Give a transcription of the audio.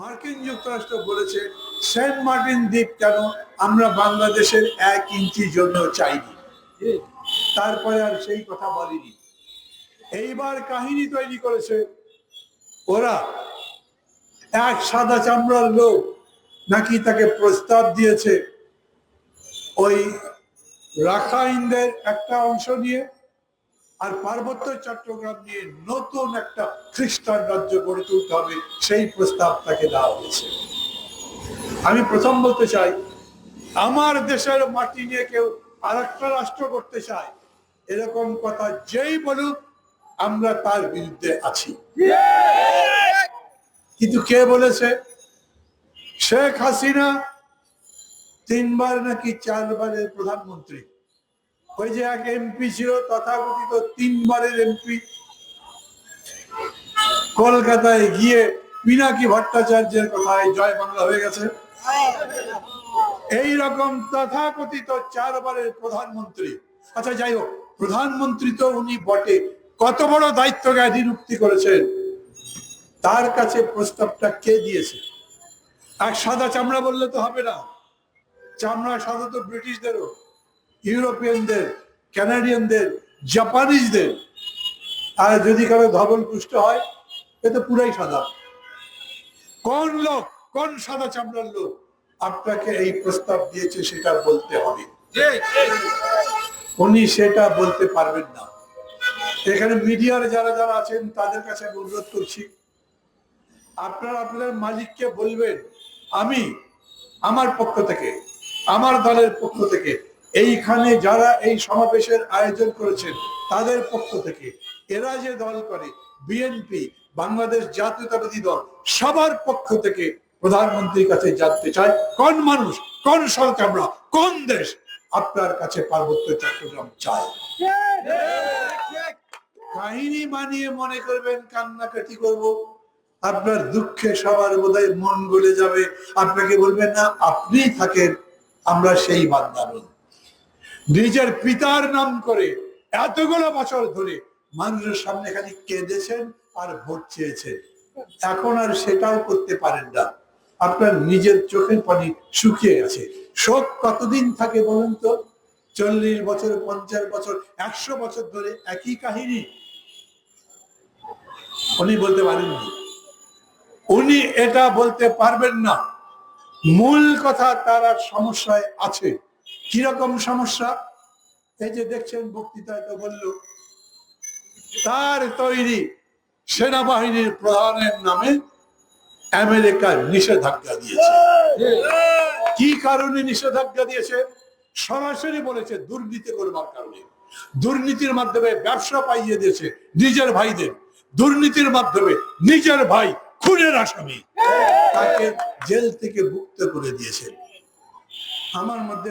মার্কিন যুক্তরাষ্ট্র বলেছে, সেন্ট মার্টিন দ্বীপ কেন আমরা বাংলাদেশের এক ইঞ্চি জন্য চাইনি? তারপরে আর সেই কথা বলেনি। এইবার কাহিনী তৈরি করেছে ওরা। এক সাদা চামড়ার লোক নাকি তাকে প্রস্তাব দিয়েছে ওই রাখাইনদের একটা অংশ নিয়ে? আর পার্বত্য চট্টগ্রাম নিয়ে নতুন একটা খ্রিস্টান রাজ্য গড়ে তুলতে হবে, সেই প্রস্তাব তাকে দেওয়া হয়েছে। আমি প্রথম বলতে চাই, আমার দেশের মাটি নিয়ে কেউ আর একটা রাষ্ট্র করতে চায়, এরকম কথা যেই বলুক, আমরা তার বিরুদ্ধে আছি। কিন্তু কে বলেছে? শেখ হাসিনা তিনবার নাকি চারবারের প্রধানমন্ত্রী। ওই যে এক এমপি ছিল, তথাকথিত তিনবারের এমপি কলকাতায় গিয়ে পিনাকি ভট্টাচার্যের কথায় জয় বাংলা হয়ে গেছে। এই রকম তথাকথিত চারবারের প্রধানমন্ত্রী। আচ্ছা যাই হোক, প্রধানমন্ত্রী তো উনি বটে। কত বড় দায়িত্ব জ্ঞানী উক্তি করেছেন। তার কাছে প্রস্তাবটা কে দিয়েছে? এক সাদা চামড়া বললে তো হবে না। চামড়া সাদা তো ব্রিটিশদেরও। ইউরোপিয়ানদের, কানাডিয়ানদের, জাপানিজদের, আর যদি কারও ধবল পুষ্ট হয়, এ পুরাই সাদা। কোন লোক, কোন সাদা চামড়ার লোক আপনাকে এই প্রস্তাব দিয়েছে সেটা বলতে হবে। উনি সেটা বলতে পারবেন না। এখানে মিডিয়ার যারা যারা আছেন, তাদের কাছে আমি অনুরোধ করছি, আপনারা আপনার মালিককে বলবেন, আমি, আমার পক্ষ থেকে, আমার দলের পক্ষ থেকে এইখানে যারা এই সমাবেশের আয়োজন করেছেন, তাদের পক্ষ থেকে এরা যে দল করে, বিএনপি, বাংলাদেশ জাতীয়তাবাদী দল, সবার পক্ষ থেকে প্রধানমন্ত্রীর কাছে জানতে চাই, কোন মানুষ, কোন সরকার আমরা, কোন দেশ আপনার কাছে পার্বত্য চট্টগ্রাম চায় কাহিনী মানিয়ে মনে করবেন, কান্নাকাটি করব। আপনার দুঃখে সবার বোধহয় মন গলে যাবে। আপনাকে বলবেন, না আপনি থাকেন, আমরা সেই বান্দা নিজের পিতার নাম করে এতগুলো বছর ধরে মানুষের সামনে খালি কেঁদেছেন আর ভোট চেয়েছেন। এখন আর সেটাও করতে পারেন না। আপনার নিজের চোখের পানি শুকিয়ে গেছে। শোক কতদিন থাকে বলুন তো? চল্লিশ বছর, পঞ্চাশ বছর, একশো বছর ধরে একই কাহিনী। উনি বলতে পারেননি। উনি এটা বলতে পারবেন না। মূল কথা তারা সমস্যায় আছে। কীরকম সমস্যা? এই যে দেখছেন বক্তৃতায় তো বলল, তার তৈরি সেনাবাহিনীর প্রধানের নামে আমেরিকা নিষেধাজ্ঞা দিয়েছে। কি কারণে নিষেধাজ্ঞা দিয়েছে? সরাসরি বলেছে, দুর্নীতি করবার কারণে। দুর্নীতির মাধ্যমে ব্যবসা পাইয়ে দিয়েছে নিজের ভাইদের। দুর্নীতির মাধ্যমে নিজের ভাই খুনের আসামি। তাকে জেল থেকে মুক্ত করে দিয়েছে। আমার মধ্যে